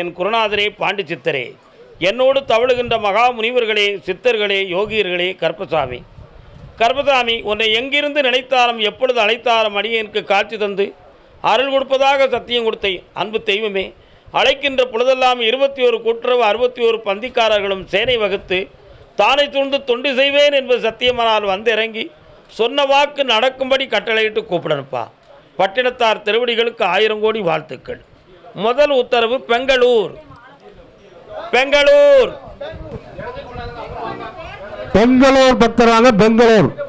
என் குருநாதரே பாண்டி சித்தரே என்னோடு தவழுகின்ற மகா முனிவர்களே சித்தர்களே யோகியர்களே கற்பசாமி கற்பசாமி உன்னை எங்கிருந்து நினைத்தாலும் எப்பொழுது அழைத்தாலும் அடியனுக்கு காட்சி தந்து அருள் கொடுப்பதாக சத்தியம் கொடுத்தை அன்பு தெய்வமே அழைக்கின்ற பொழுதெல்லாம் இருபத்தி ஒரு கூட்டுறவு அறுபத்தி ஒரு பந்திக்காரர்களும் சேனை வகுத்து தானை சூழ்ந்து தொண்டு செய்வேன் என்பது சத்தியமானால் வந்து இறங்கி சொன்ன வாக்கு நடக்கும்படி கட்டளையிட்டு கூப்பிடணுப்பா. பட்டினத்தார் திருவடிகளுக்கு ஆயிரம் கோடி வாழ்த்துக்கள். முதல் உத்தரவு பெங்களூர். பெங்களூர். பெங்களூர் பக்தரான பெங்களூர்.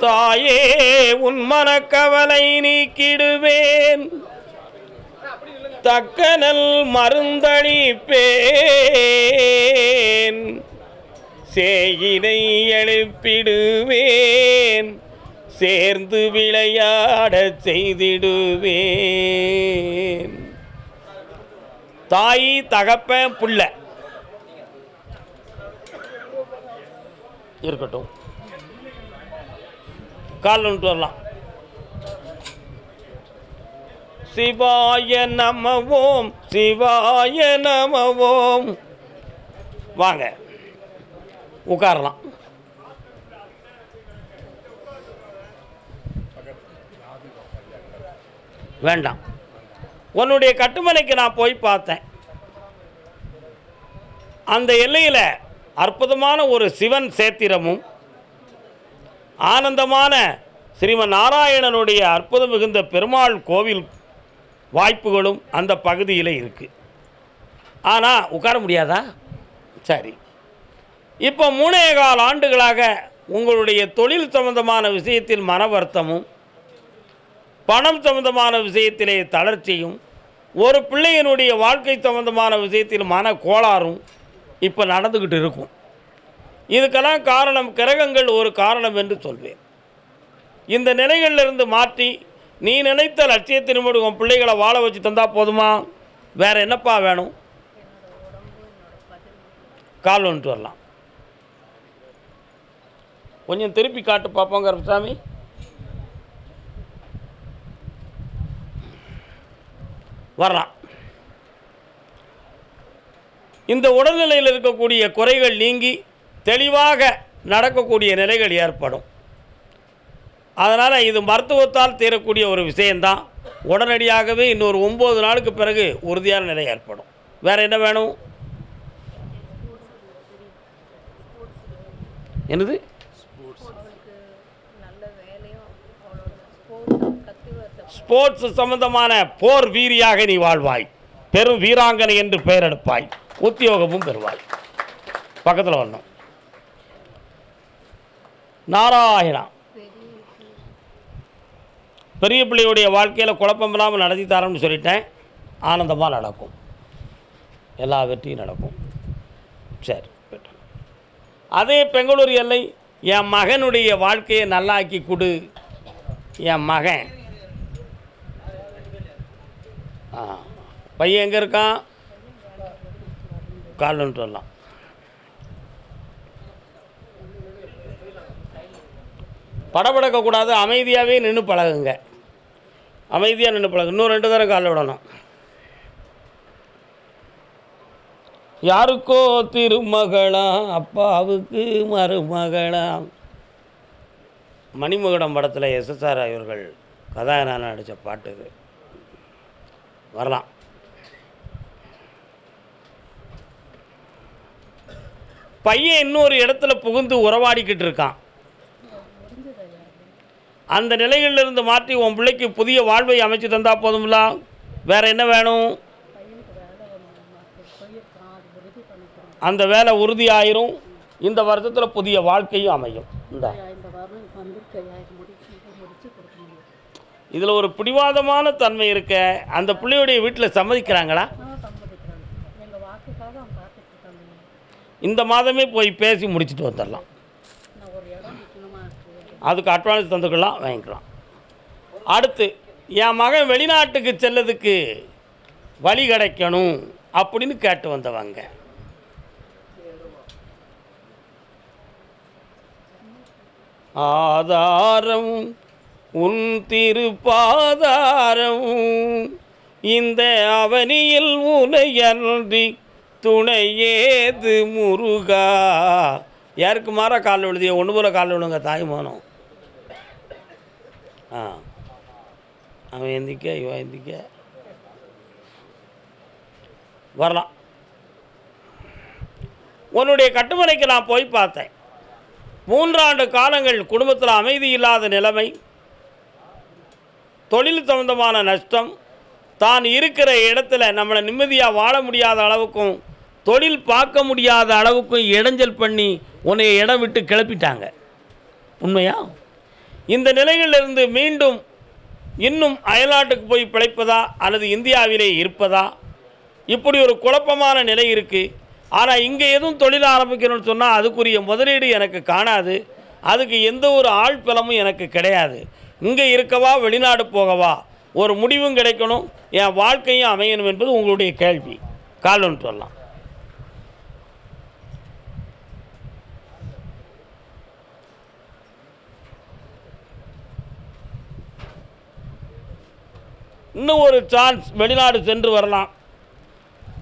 தாயே உன் மனக்கவலை நீக்கிடுவேன். தக்கனல் மருந்தளிப்பேன். சேயினை எழுப்பிடுவேன். சேர்ந்து விளையாடச் செய்திடுவேன். தாய் தகப்பன் புள்ள. இருக்கட்டும். கால் வந்துட்டு வரலாம். சிவாய நமவோம் சிவாய நமவோம். வாங்க உட்காரலாம். வேண்டாம். உன்னுடைய கட்டுமனைக்கு நான் போய் பார்த்தேன். அந்த எல்லையில் அற்புதமான ஒரு சிவன் சேத்திரமும் ஆனந்தமான ஸ்ரீமன் நாராயணனுடைய அற்புதம் மிகுந்த பெருமாள் கோவில் வாய்ப்புகளும் அந்த பகுதியில் இருக்குது ஆனால் உட்கார முடியாதா? சரி. இப்போ மூணே கால் ஆண்டுகளாக உங்களுடைய தொழில் சம்பந்தமான விஷயத்தில் மன வருத்தமும் பணம் சம்பந்தமான விஷயத்திலே தளர்ச்சியும் ஒரு பிள்ளையினுடைய வாழ்க்கை சம்பந்தமான விஷயத்தில் மன கோளாறும் இப்போ நடந்துக்கிட்டு இருக்கும். இதுக்கெல்லாம் காரணம் கிரகங்கள் ஒரு காரணம் என்று சொல்வேன். இந்த நிலைகளிலிருந்து மாற்றி நீ நினைத்த லட்சியத்தின் மூலம் உன் பிள்ளைகளை வாழ வச்சு தந்தால் போதுமா? வேறு என்னப்பா வேணும்? கால் வந்துட்டு வரலாம். கொஞ்சம் திருப்பி காட்டு பார்ப்போம் கருப்பசாமி வரலாம். இந்த உடல்நிலையில் இருக்கக்கூடிய குறைகள் நீங்கி தெளிவாக நடக்கக்கூடிய நிலைகள் ஏற்படும். அதனால் இது மருத்துவத்தால் தீரக்கூடிய ஒரு விஷயந்தான் உடனடியாகவே இன்னொரு ஒம்பது நாளுக்கு பிறகு உறுதியான நிலை ஏற்படும். வேறு என்ன வேணும்? என்னது? ஸ்போர்ட்ஸ் ஸ்போர்ட்ஸ் சம்பந்தமான போர் வீரியாக நீ வாழ்வாய். பெரும் வீராங்கனை என்று பெயர் எடுப்பாய். உத்தியோகமும் பெறுவாய். பக்கத்தில் வரணும். நாராயணா. பெரிய பிள்ளையுடைய வாழ்க்கையில் குழப்பம் இல்லாமல் நடத்தி தரேன்னு சொல்லிட்டேன். ஆனந்தமாக நடக்கும். எல்லா வெற்றியும் நடக்கும். சரி அதே பெங்களூர் எல்லை என் மகனுடைய வாழ்க்கையை நல்லாக்கி கொடு. என் மகன். ஆ பையன் எங்கே இருக்கான்? கால்ன்ட்டு சொல்லலாம். படபடக்கக்கூடாது அமைதியாகவே நின்று பழகுங்க. அமைதியாக நின்று பழகு. இன்னும் ரெண்டு தரம் காலில் விடணும். யாருக்கோ திருமகளா அப்பாவுக்கு மருமகளா. மணிமகுடம் படத்தில் எஸ்எஸ்ஆர் அவர்கள் கதாநாயகன் நடித்த பாட்டு இது. வரலாம். பையன் இன்னொரு இடத்துல புகுந்து உறவாடிக்கிட்டு இருக்கான். அந்த நிலைகளில் இருந்து மாற்றி உன் பிள்ளைக்கு புதிய வாழ்வை அமைச்சு தந்தா போதும்ல? வேற என்ன வேணும்? அந்த வேலை உறுதியாயிரும். இந்த வருஷத்தில் புதிய வாழ்க்கையும் அமையும். இந்த. இதில் ஒரு பிடிவாதமான தன்மை இருக்க. அந்த பிள்ளையுடைய வீட்டில் சம்மதிக்கிறாங்களா? இந்த மாதமே போய் பேசி முடிச்சுட்டு வந்துடலாம் நான் ஒரு இடம் விற்கணுமா இருக்கு அதுக்கு அட்வான்ஸ் தந்துக்கலாம் வாங்கிக்கலாம். அடுத்து என் மகன் வெளிநாட்டுக்கு செல்லதுக்கு வழி கிடைக்கணும் அப்படின்னு கேட்டு வந்தவங்க. ஆதாரம் உன் திருப்பாதாரம். இந்த அவனியில் உலையன்றி துணை ஏது முருகா. யாருக்கு மாற கால் விழுதிய ஒன்று போல கால் விழுங்க தாய்மானம் ஆ. அவன் எந்திக்க இவன் எந்திக்க வரலாம். உன்னுடைய கட்டுமனைக்கு நான் போய் பார்த்தேன். மூன்றாண்டு காலங்கள் குடும்பத்தில் அமைதி இல்லாத நிலைமை தொழில் சம்பந்தமான நஷ்டம் தான் இருக்கிற இடத்துல நம்மளை நிம்மதியாக வாழ முடியாத அளவுக்கும் தொழில் பார்க்க முடியாத அளவுக்கும் இடைஞ்சல் பண்ணி உன்னை இடம் விட்டு கிளப்பிட்டாங்க. உண்மையா? இந்த நிலையிலிருந்து மீண்டும் இன்னும் அயல்நாட்டுக்கு போய் பிழைப்பதா அல்லது இந்தியாவிலே இருப்பதா? இப்படி ஒரு குழப்பமான நிலை இருக்குது ஆனால் இங்கே எதுவும் தொழில் ஆரம்பிக்கணும்னு சொன்னால் அதுக்குரிய முதலீடு எனக்கு காணாது. அதுக்கு எந்த ஒரு ஆழ்பலமும் எனக்கு கிடையாது. இங்கே இருக்கவா வெளிநாடு போகவா? ஒரு முடிவும் கிடைக்கணும். என் வாழ்க்கையும் அமையணும் என்பது உங்களுடைய கேள்வி. காலன்னு சொல்லலாம். இன்னும் ஒரு சான்ஸ் வெளிநாடு சென்று வரலாம்.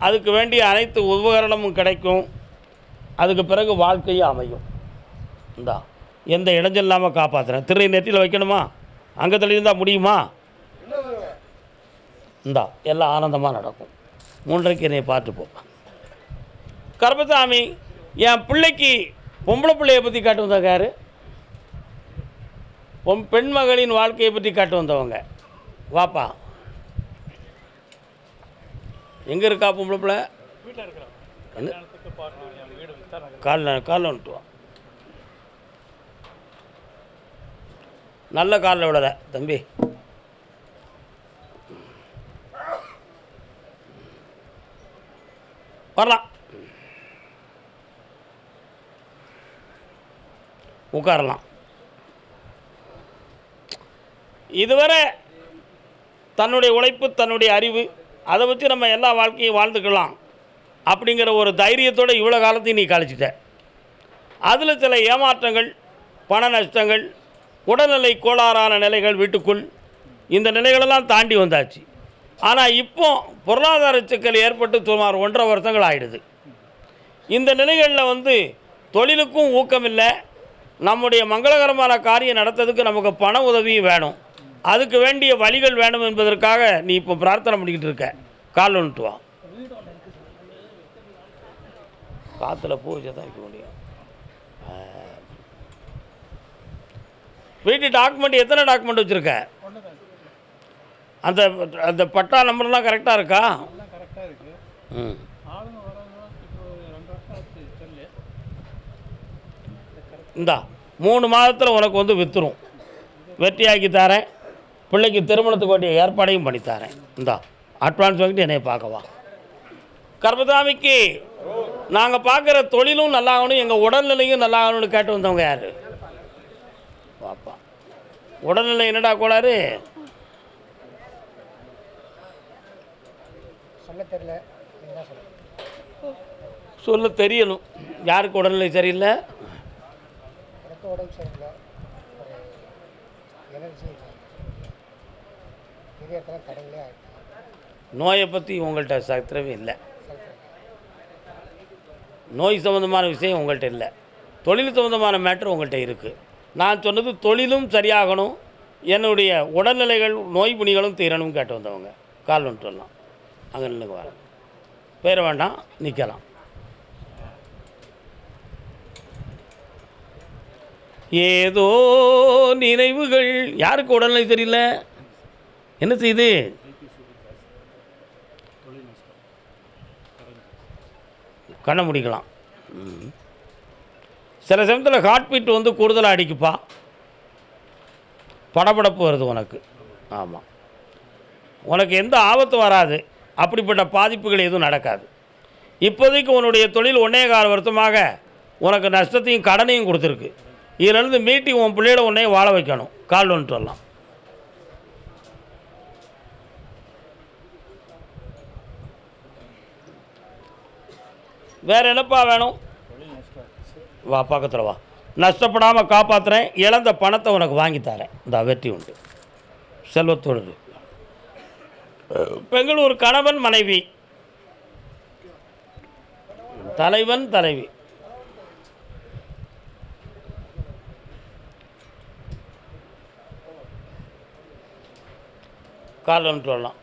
அதுக்கு வேண்டிய அனைத்து உபகரணமும் கிடைக்கும். அதுக்கு பிறகு வாழ்க்கையும் அமையும். இந்தா எந்த இடைஞ்சல் இல்லாமல் காப்பாற்றுறேன் திரை நெற்றியில் வைக்கணுமா? அங்கே இருந்தால் முடியுமா? இந்தா எல்லாம் ஆனந்தமாக நடக்கும். மூன்றைக்கு என்னை பார்த்து போ கருப்பசாமி என் பிள்ளைக்கு பொம்பளை பிள்ளையை பற்றி காட்டு வந்தக்காரு பொம் பெண் மகளின் வாழ்க்கையை பற்றி காட்டு வந்தவங்க. வாப்பா. எங்கே இருக்கா பொம்பளை பிள்ளை கால காலில் காலில் நல்ல காலில் விடலை தம்பி. வரலாம். உட்காரலாம். இதுவரை தன்னுடைய உழைப்பு தன்னுடைய அறிவு அதை வச்சு நம்ம எல்லா வாழ்க்கையும் வாழ்ந்துக்கலாம் அப்படிங்கிற ஒரு தைரியத்தோடு இவ்வளோ காலத்தையும் நீ கழிச்சிட்ட. அதில் சில ஏமாற்றங்கள் பண நஷ்டங்கள் உடல்நிலை கோளாறான நிலைகள் வீட்டுக்குள் இந்த நிலைகளெல்லாம் தாண்டி வந்தாச்சு. ஆனால் இப்போ பொருளாதார சிக்கல் ஏற்பட்டு சுமார் ஒன்றரை வருஷங்கள் ஆகிடுது இந்த நிலைகளில் வந்து தொழிலுக்கும் ஊக்கம் இல்லை நம்முடைய மங்களகரமான காரியம் நடத்துறதுக்கு நமக்கு பண உதவியும் வேணும். அதுக்கு வேண்டிய வழிகள் வேணும் என்பதற்காக நீ இப்போ பிரார்த்தனை பண்ணிக்கிட்டு இருக்க. கால் வந்துட்டு வா காற்றுல பூஜை தான் வைக்க முடியும். வீட்டு டாக்குமெண்ட் எத்தனை டாக்குமெண்ட் வச்சுருக்க? அந்த அந்த பட்டா நம்பர்லாம் கரெக்டாக இருக்கா? ம். இந்தா மூணு மாதத்தில் உனக்கு வந்து விற்றுரும் வெற்றியாக்கி தரேன். பிள்ளைக்கு திருமணத்துக்கு வேண்டிய ஏற்பாடையும் பண்ணி தரேன். இந்தா அட்வான்ஸ் வாங்கிட்டு என்னைய பார்க்கவா கர்மதாமிக்கு நாங்கள் பார்க்குற தொழிலும் நல்லாகணும் எங்கள் உடல்நிலையும் நல்லாகணும்னு கேட்டு வந்தவங்க யார்? பாப்பா உடல்நிலை என்னடா கோளாறு? சொல்ல தெரியல. சொல்ல? தெரியணும். யாருக்கு உடல்நிலை சரியில்லை? எனக்கு உடம்பு சரியில்லை. ஒரு எனர்ஜி பெரிய இடத்துல கடவுளே ஆகிட்டு நோயை பற்றி உங்கள்கிட்ட சத்திரமே இல்லை. நோய் சம்மந்தமான விஷயம் உங்கள்கிட்ட இல்லை. தொழில் சம்மந்தமான மேட்ரு உங்கள்கிட்ட இருக்குது நான் சொன்னது தொழிலும் சரியாகணும். என்னுடைய உடல்நிலைகள் நோய் பிணிகளும் தீரணும் கேட்டு வந்தவங்க. கால் வந்துட்டு வரலாம். அங்கே நின்றுக்கு வரேன் பேர வேண்டாம் நிற்கலாம் ஏதோ நினைவுகள் யாருக்கு உடல்நிலை தெரியல என்ன செய்யுது கண்ணை முடிக்கலாம். சில சமயத்தில் ஹார்ட் பீட் வந்து கூடுதலாக அடிக்குப்பா. படபடப்பு வருது உனக்கு. ஆமாம் உனக்கு எந்த ஆபத்தும் வராது. அப்படிப்பட்ட பாதிப்புகள் எதுவும் நடக்காது. இப்போதைக்கு உன்னுடைய தொழில் ஒன்னே கால வருத்தமாக உனக்கு நஷ்டத்தையும் கடனையும் கொடுத்துருக்கு. இதிலிருந்து மீட்டி உன் பிள்ளையோட உன்னைய வாழ வைக்கணும். கால் வந்துட்டு வரலாம் வேறு என்னப்பா வேணும்? வா பக்கத்தில் வா. நஷ்டப்படாமல் காப்பாற்றுறேன் இழந்த பணத்தை உனக்கு வாங்கி தரேன். இந்த வெற்றி உண்டு. செல்வத்தோடு பெங்களூர் கணவன் மனைவி. தலைவன் தலைவி. கால் சொல்லலாம்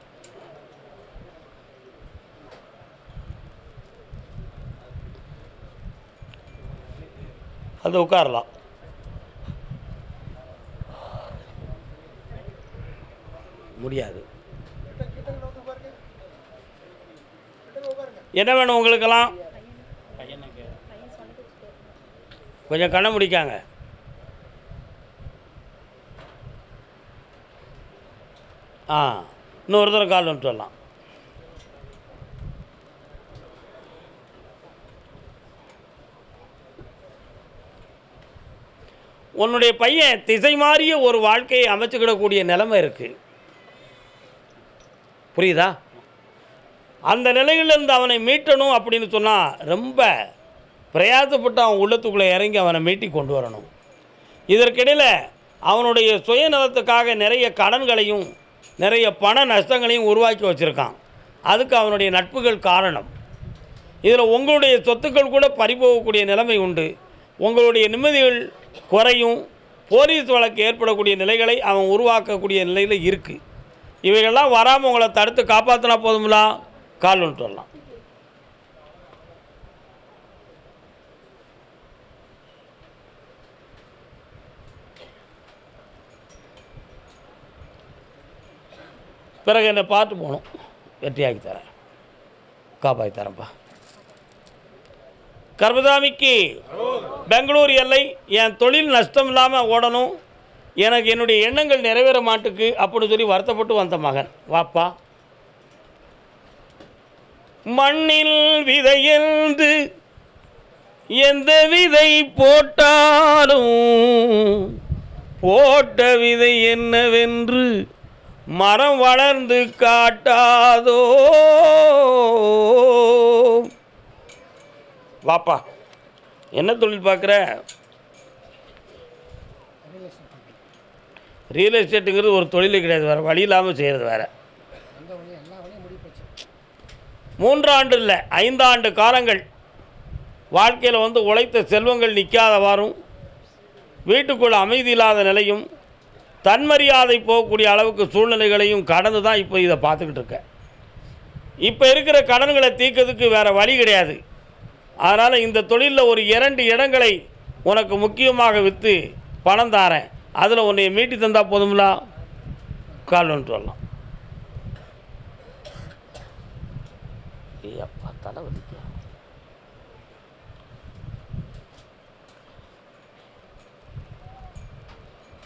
அது உட்காரலாம். முடியாது. என்ன வேணும் உங்களுக்கெல்லாம்? கொஞ்சம் கண்ணை முடிக்காங்க. ஆ இன்னொரு தடவை கால் வந்துட்டு வரலாம். உன்னுடைய பையன் திசை மாறிய ஒரு வாழ்க்கையை அமைச்சுக்கிடக்கூடிய நிலைமை இருக்குது புரியுதா? அந்த நிலையிலிருந்து அவனை மீட்டணும் அப்படின்னு சொன்னால் ரொம்ப பிரயாசப்பட்டு அவன் உள்ளத்துக்குள்ளே இறங்கி அவனை மீட்டி கொண்டு வரணும். இதற்கிடையில் அவனுடைய சுயநலத்துக்காக நிறைய கடன்களையும் நிறைய பண நஷ்டங்களையும் உருவாக்கி வச்சுருக்கான். அதுக்கு அவனுடைய நட்புகள் காரணம். இதில் உங்களுடைய சொத்துக்கள் கூட பறிபோகக்கூடிய நிலைமை உண்டு. உங்களுடைய நிம்மதிகள் குறையும். போலீஸ் வழக்கு ஏற்படக்கூடிய நிலைகளை அவன் உருவாக்கக்கூடிய நிலையில் இருக்குது இவைகள்லாம் வராமல் உங்களை தடுத்து காப்பாற்றினா போதுங்களா கால் வந்துட்டு வரலாம். பிறகு என்னை பார்த்து போகணும். வெற்றியாக்கி தரேன். காப்பாற்றி தரேன்ப்பா கர்மதாமிக்கு பெங்களூர் எல்லை என் தொழில் நஷ்டம் இல்லாமல் ஓடணும். எனக்கு என்னுடைய எண்ணங்கள் நிறைவேற மாட்டுக்கு அப்படின்னு சொல்லி வருத்தப்பட்டு வந்த மகன். வாப்பா. மண்ணில் விதையென்று எந்த விதை போட்டாலும் போட்ட விதை என்னவென்று மரம் வளர்ந்து காட்டாதோ? வாப்பா. என்ன தொழில் பார்க்குற? ரியல் எஸ்டேட்டுங்கிறது ஒரு தொழிலே கிடையாது வேறு வழி இல்லாமல் செய்கிறது வேறு. மூன்றாண்டு இல்லை ஐந்தாண்டு காலங்கள் வாழ்க்கையில் வந்து உழைத்த செல்வங்கள் நிற்காதவாறும் வீட்டுக்குள் அமைதி இல்லாத நிலையும் தன்மரியாதை போகக்கூடிய அளவுக்கு சூழ்நிலைகளையும் கடந்து தான் இப்போ இதை பார்த்துக்கிட்டு இருக்கேன் இப்போ இருக்கிற கடன்களை தீர்க்கிறதுக்கு வேறு வழி கிடையாது. அதனால் இந்த தொழிலில் ஒரு இரண்டு இடங்களை உனக்கு முக்கியமாக விற்று பணம் தாரேன். அதில் உன்னை மீட்டி தந்தால் போதும்லா? கால் வந்துட்டு வரலாம்.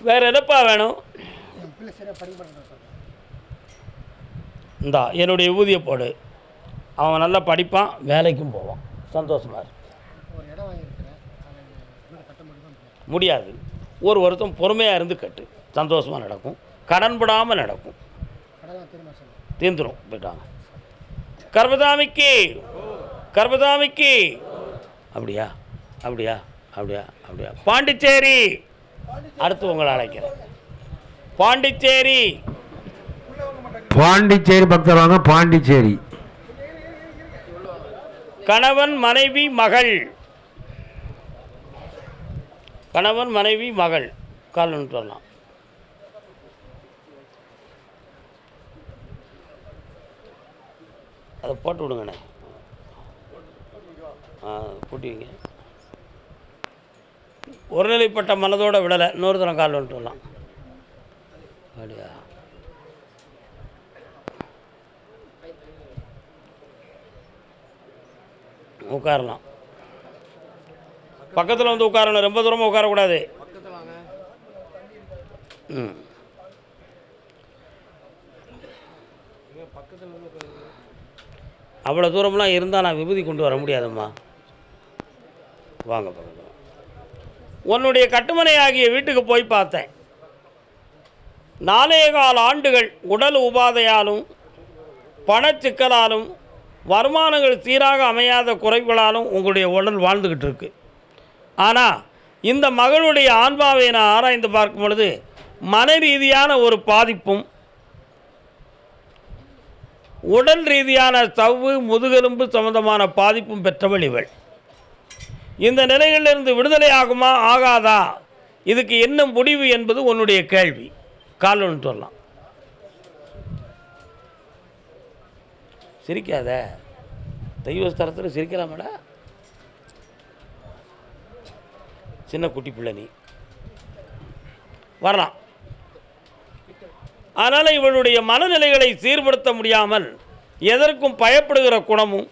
வேற என்னப்பா வேணும்? இந்தா என்னுடைய ஊதிய போடு. அவன் நல்லா படிப்பான் வேலைக்கும் போவான். சந்தோஷமா இரு. ஒரு இடம் வாங்கியிருக்கிறேன். அதை வீடு கட்ட முடியும் தான் முடியாது. ஒரு வருத்தம் பொறுமையாக இருந்து கட்டு. சந்தோஷமாக நடக்கும். கடன் படாமல் நடக்கும். தீந்துரும். போயிட்டாங்க. கர்மதாமிக்கு கர்மதாமிக்கு அப்படியா? அப்படியா? அப்படியா? அப்படியா? பாண்டிச்சேரி. அடுத்து உங்களை அழைக்கிறேன். பாண்டிச்சேரி. பாண்டிச்சேரி பக்தர் வாங்க பாண்டிச்சேரி. கணவன் மனைவி மகள். கணவன் மனைவி மகள். கால் சொல்லலாம் அதை போட்டு விடுங்கண்ணே. ஆ பூட்டி ஒருநிலைப்பட்ட மனதோட விடலை. இன்னொரு தரம் கால் வந்துட்டு வரலாம் அப்படியா? உட்காரலாம். பக்கத்தில் வந்து உட்காரணும் ரொம்ப தூரமாக உட்காரக்கூடாது. ம். அவ்வளோ தூரம்லாம் இருந்தால் நான் விபூதி கொண்டு வர முடியாதம்மா. வாங்க பக்கத்தில். உன்னுடைய கட்டுமனை ஆகிய வீட்டுக்கு போய் பார்த்தேன். நாலே கால் ஆண்டுகள் உடல் உபாதையாலும் பணச்சிக்கலாலும் வருமானங்கள் சீராக அமையாத குறைகளாலும் உங்களுடைய உடல் வாழ்ந்துக்கிட்டு இருக்கு. ஆனால் இந்த மகளுடைய ஆன்மாவை நான் ஆராய்ந்து பார்க்கும் பொழுது மன ரீதியான ஒரு பாதிப்பும் உடல் ரீதியான சவ்வு முதுகெலும்பு சம்பந்தமான பாதிப்பும் பெற்றவள் இவள். இந்த நிலையிலிருந்து விடுதலை ஆகுமா ஆகாதா? இதுக்கு என்ன முடிவு என்பது உன்னுடைய கேள்வி. காலன்னு சொல்லலாம். சிரிக்காத. தெய்வ ஸ்தலத்தில் சிரிக்கலாமடா. சின்ன குட்டி பிள்ளை நீ. வரலாம். அதனால் இவளுடைய மனநிலைகளை சீர்படுத்த முடியாமல் எதற்கும் பயப்படுகிற குணமும்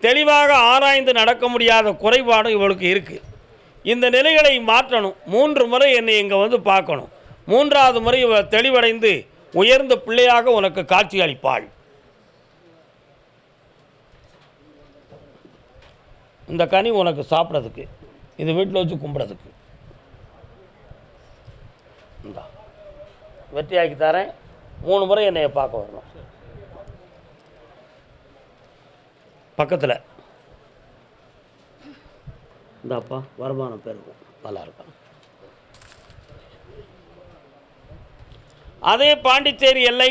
தெளிவாக ஆராய்ந்து நடக்க முடியாத குறைபாடும் இவளுக்கு இருக்குது இந்த நிலைகளை மாற்றணும். மூன்று முறை என்னை இங்கே வந்து பார்க்கணும். மூன்றாவது முறை இவள் தெளிவடைந்து உயர்ந்த பிள்ளையாக உனக்கு காட்சி அளிப்பாள். இந்த கனி உனக்கு சாப்பிட்றதுக்கு இது வீட்டில் வச்சு கும்பிட்றதுக்கு. இந்தா வெற்றியாக்கி தரேன். மூணு முறை என்னையை பார்க்க வரணும். பக்கத்தில். இந்தாப்பா வருமானம் பெருக்கும் நல்லா இருக்கும் அதே பாண்டிச்சேரி எல்லை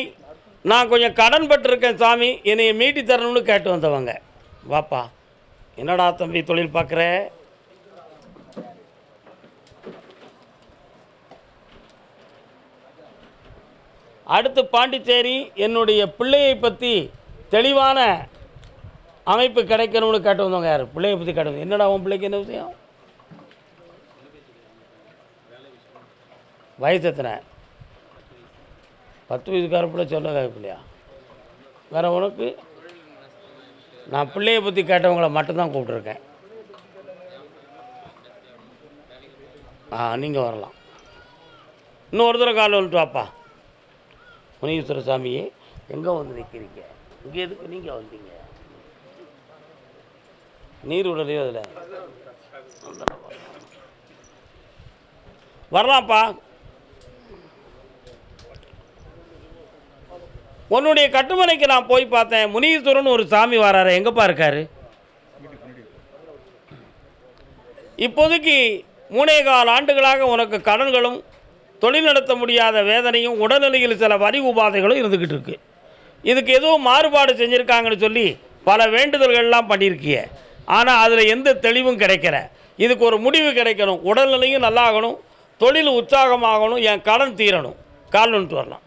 நான் கொஞ்சம் கடன் பட்டிருக்கேன் சாமி. என்னையை மீட்டி தரணும்னு கேட்டு வந்தவங்க. வாப்பா. என்னடா தம்பி தொழில் பார்க்குற? அடுத்து பாண்டிச்சேரி என்னுடைய பிள்ளையை பற்றி தெளிவான அமைப்பு கிடைக்கணும்னு கேட்டு வந்தவங்க யார்? பிள்ளையை பற்றி கேட்டு என்னடா உன் பிள்ளைக்கு என்ன விஷயம்? வயசு எத்தனை? பத்து வயசுக்கார பிள்ளை சொல்ல பிள்ளையா வேற உனக்கு? நான் பிள்ளையை பற்றி கேட்டவங்களை மட்டும்தான் கூப்பிட்ருக்கேன் ஆ நீங்கள் வரலாம். இன்னும் ஒரு தடவை கால் வந்துட்டு வாப்பா. முனீஸ்வர சாமியே எங்கே வந்து நிற்கிறீங்க இங்கே எதுக்கு நீங்கள் வந்தீங்க? நீர் விடலையோ அதில்? வரலாம்ப்பா. உன்னுடைய கட்டுமனைக்கு நான் போய் பார்த்தேன். முனீஸ்வரன் ஒரு சாமி வராரு. எங்கேப்பா இருக்காரு? இப்போதைக்கு மூணே கால் ஆண்டுகளாக உனக்கு கடன்களும் தொழில் நடத்த முடியாத வேதனையும் உடல்நிலையில் சில வரி உபாதைகளும் இருந்துக்கிட்டு இருக்கு. இதுக்கு ஏதோ மாறுபாடு செஞ்சுருக்காங்கன்னு சொல்லி பல வேண்டுதல்கள்லாம் பண்ணியிருக்கிய ஆனால் அதில் எந்த தெளிவும் கிடைக்கிற இதுக்கு ஒரு முடிவு கிடைக்கணும். உடல்நிலையும் நல்லாகணும். தொழில் உற்சாகமாகணும். என் கடன் தீரணும். கால்னுட்டு வரலாம்.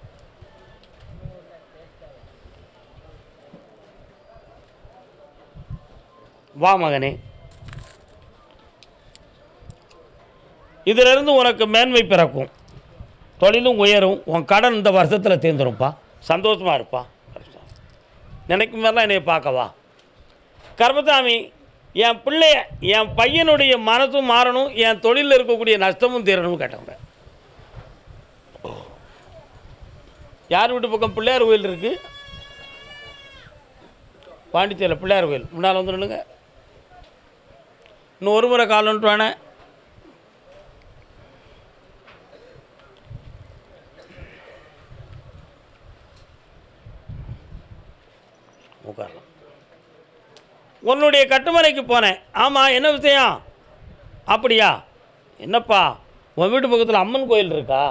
வா மகனே. இதிலிருந்து உனக்கு மேன்மை பிறக்கும். தொழிலும் உயரும் உன் கடன் இந்த வருஷத்தில் தீர்ந்துரும்ப்பா சந்தோஷமாக இருப்பா. நினைக்கும் மாதிரிலாம் என்னை பார்க்கவா கர்மசாமி என் பிள்ளைய என் பையனுடைய மனசும் மாறணும் என் தொழிலில் இருக்கக்கூடிய நஷ்டமும் தீரணும்னு கேட்டவங்க. யார் வீட்டு பக்கம் பிள்ளையார் கோயில் இருக்குது பாண்டிச்சேரியில் பிள்ளையார் கோயில். முன்னால் வந்துடணுங்க இன்னும் ஒரு முறை காலன்ட்டு வேணேன் உட்காரலாம். உன்னுடைய கட்டுமலைக்கு போனேன். ஆமாம் என்ன விஷயம்? அப்படியா? என்னப்பா? உன் வீட்டு பக்கத்தில் அம்மன் கோயில் இருக்கா?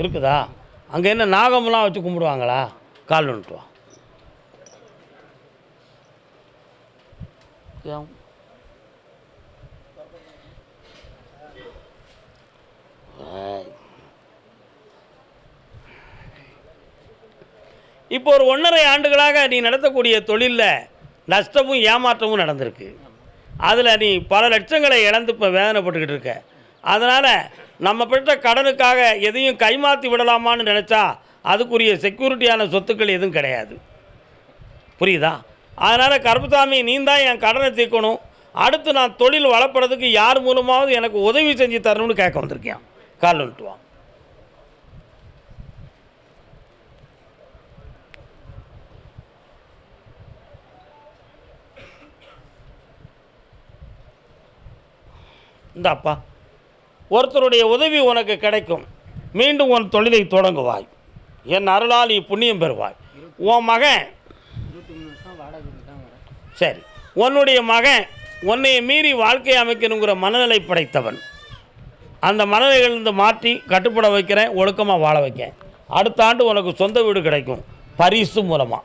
இருக்குதா? அங்கே என்ன நாகம்லாம் வச்சு கும்பிடுவாங்களா? கால் நோட்டுவான் இப்போ ஒரு ஒன்றரை ஆண்டுகளாக நீ நடத்தக்கூடிய தொழிலில் நஷ்டமும் ஏமாற்றமும் நடந்திருக்கு. அதில் நீ பல லட்சங்களை இழந்து இப்போ வேதனைப்பட்டுக்கிட்டு இருக்க. அதனால் நம்ம பெற்ற கடனுக்காக எதையும் கைமாற்றி விடலாமான்னு நினச்சா அதுக்குரிய செக்யூரிட்டியான சொத்துக்கள் எதுவும் கிடையாது. புரியுதா? அதனால் கருப்புசாமி நீ தான் என் கடனை தீர்க்கணும். அடுத்து நான் தொழில் வளர்ப்புறதுக்கு யார் மூலமாவது எனக்கு உதவி செஞ்சு தரணும்னு கேட்க வந்திருக்கேன் கால் வந்துட்டு இந்தாப்பா ஒருத்தருடைய உதவி உனக்கு கிடைக்கும். மீண்டும் உன் தொழிலை தொடங்குவாய். என் அருளால் புண்ணியம் பெறுவாய். உன் மகன் சரி உன்னுடைய மகன் உன்னை மீறி வாழ்க்கையை அமைக்கணுங்கிற மனநிலை படைத்தவன். அந்த மனநிலைகளிலிருந்து மாற்றி கட்டுப்பட வைக்கிறேன் ஒழுக்கமாக வாழ வைக்கேன் அடுத்த ஆண்டு உனக்கு சொந்த வீடு கிடைக்கும். பரிசு மூலமாக